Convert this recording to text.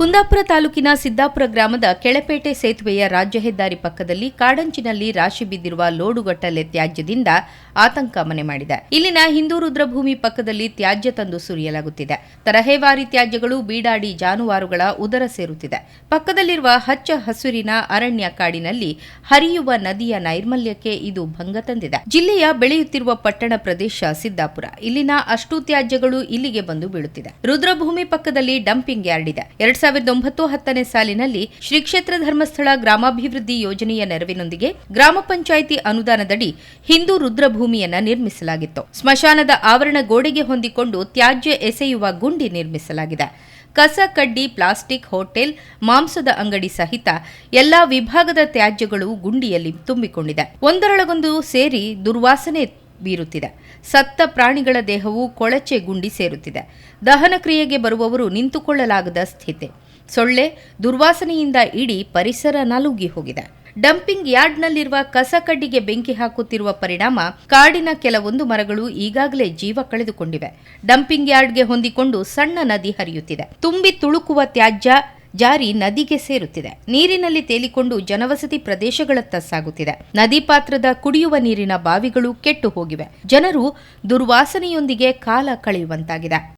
ಕುಂದಾಪುರ ತಾಲೂಕಿನ ಸಿದ್ದಾಪುರ ಗ್ರಾಮದ ಕೆಳಪೇಟೆ ಸೇತುವೆಯ ರಾಜ್ಯ ಹೆದ್ದಾರಿ ಪಕ್ಕದಲ್ಲಿ ಕಾಡಂಚಿನಲ್ಲಿ ರಾಶಿ ಬಿದ್ದಿರುವ ಲೋಡುಗಟ್ಟಲೆ ತ್ಯಾಜ್ಯದಿಂದ ಆತಂಕ ಮನೆ ಮಾಡಿದೆ. ಇಲ್ಲಿನ ಹಿಂದೂ ರುದ್ರಭೂಮಿ ಪಕ್ಕದಲ್ಲಿ ತ್ಯಾಜ್ಯ ತಂದು ಸುರಿಯಲಾಗುತ್ತಿದೆ. ತರಹೇವಾರಿ ತ್ಯಾಜ್ಯಗಳು, ಬೀಡಾಡಿ ಜಾನುವಾರುಗಳ ಉದರ ಸೇರುತ್ತಿದೆ. ಪಕ್ಕದಲ್ಲಿರುವ ಹಚ್ಚ ಹಸುರಿನ ಅರಣ್ಯ ಕಾಡಿನಲ್ಲಿ ಹರಿಯುವ ನದಿಯ ನೈರ್ಮಲ್ಯಕ್ಕೆ ಇದು ಭಂಗ ತಂದಿದೆ. ಜಿಲ್ಲೆಯ ಬೆಳೆಯುತ್ತಿರುವ ಪಟ್ಟಣ ಪ್ರದೇಶ ಸಿದ್ದಾಪುರ. ಇಲ್ಲಿನ ಅಷ್ಟು ತ್ಯಾಜ್ಯಗಳು ಇಲ್ಲಿಗೆ ಬಂದು ಬೀಳುತ್ತಿದೆ. ರುದ್ರಭೂಮಿ ಪಕ್ಕದಲ್ಲಿ ಡಂಪಿಂಗ್ ಯಾರ್ಡ್ ಇದೆ. ಎರಡ್ ಸಾವಿರದ ಒಂಬತ್ತು ಹತ್ತನೇ ಸಾಲಿನಲ್ಲಿ ಶ್ರೀ ಕ್ಷೇತ್ರ ಧರ್ಮಸ್ಥಳ ಗ್ರಾಮಾಭಿವೃದ್ಧಿ ಯೋಜನೆಯ ನೆರವಿನೊಂದಿಗೆ ಗ್ರಾಮ ಪಂಚಾಯಿತಿ ಅನುದಾನದಡಿ ಹಿಂದೂ ರುದ್ರಭೂಮಿಯನ್ನ ನಿರ್ಮಿಸಲಾಗಿತ್ತು. ಸ್ಮಶಾನದ ಆವರಣ ಗೋಡೆಗೆ ಹೊಂದಿಕೊಂಡು ತ್ಯಾಜ್ಯ ಎಸೆಯುವ ಗುಂಡಿ ನಿರ್ಮಿಸಲಾಗಿದೆ. ಕಸ, ಕಡ್ಡಿ, ಪ್ಲಾಸ್ಟಿಕ್, ಹೋಟೆಲ್, ಮಾಂಸದ ಅಂಗಡಿ ಸಹಿತ ಎಲ್ಲಾ ವಿಭಾಗದ ತ್ಯಾಜ್ಯಗಳು ಗುಂಡಿಯಲ್ಲಿ ತುಂಬಿಕೊಂಡಿದೆ. ಒಂದರೊಳಗೊಂದು ಸೇರಿ ದುರ್ವಾಸನೆ ಬೀರುತ್ತಿದೆ. ಸತ್ತ ಪ್ರಾಣಿಗಳ ದೇಹವು ಕೊಳಚೆ ಗುಂಡಿ ಸೇರುತ್ತಿದೆ. ದಹನ ಕ್ರಿಯೆಗೆ ಬರುವವರು ನಿಂತುಕೊಳ್ಳಲಾಗದ ಸ್ಥಿತಿ. ಸೊಳ್ಳೆ ದುರ್ವಾಸನೆಯಿಂದ ಇಡೀ ಪರಿಸರ ನಲುಗಿ ಹೋಗಿದೆ. ಡಂಪಿಂಗ್ ಯಾರ್ಡ್ನಲ್ಲಿರುವ ಕಸ ಕಡ್ಡಿಗೆ ಬೆಂಕಿ ಹಾಕುತ್ತಿರುವ ಪರಿಣಾಮ ಕಾಡಿನ ಕೆಲವೊಂದು ಮರಗಳು ಈಗಾಗಲೇ ಜೀವ ಕಳೆದುಕೊಂಡಿವೆ. ಡಂಪಿಂಗ್ ಯಾರ್ಡ್ಗೆ ಹೊಂದಿಕೊಂಡು ಸಣ್ಣ ನದಿ ಹರಿಯುತ್ತಿದೆ. ತುಂಬಿ ತುಳುಕುವ ತ್ಯಾಜ್ಯ ಜಾರಿ ನದಿಗೆ ಸೇರುತ್ತಿದೆ. ನೀರಿನಲ್ಲಿ ತೇಲಿಕೊಂಡು ಜನವಸತಿ ಪ್ರದೇಶಗಳತ್ತ ಸಾಗುತ್ತಿದೆ. ನದಿ ಪಾತ್ರದ ಕುಡಿಯುವ ನೀರಿನ ಬಾವಿಗಳು ಕೆಟ್ಟು ಹೋಗಿವೆ. ಜನರು ದುರ್ವಾಸನೆಯೊಂದಿಗೆ ಕಾಲ ಕಳೆಯುವಂತಾಗಿದೆ.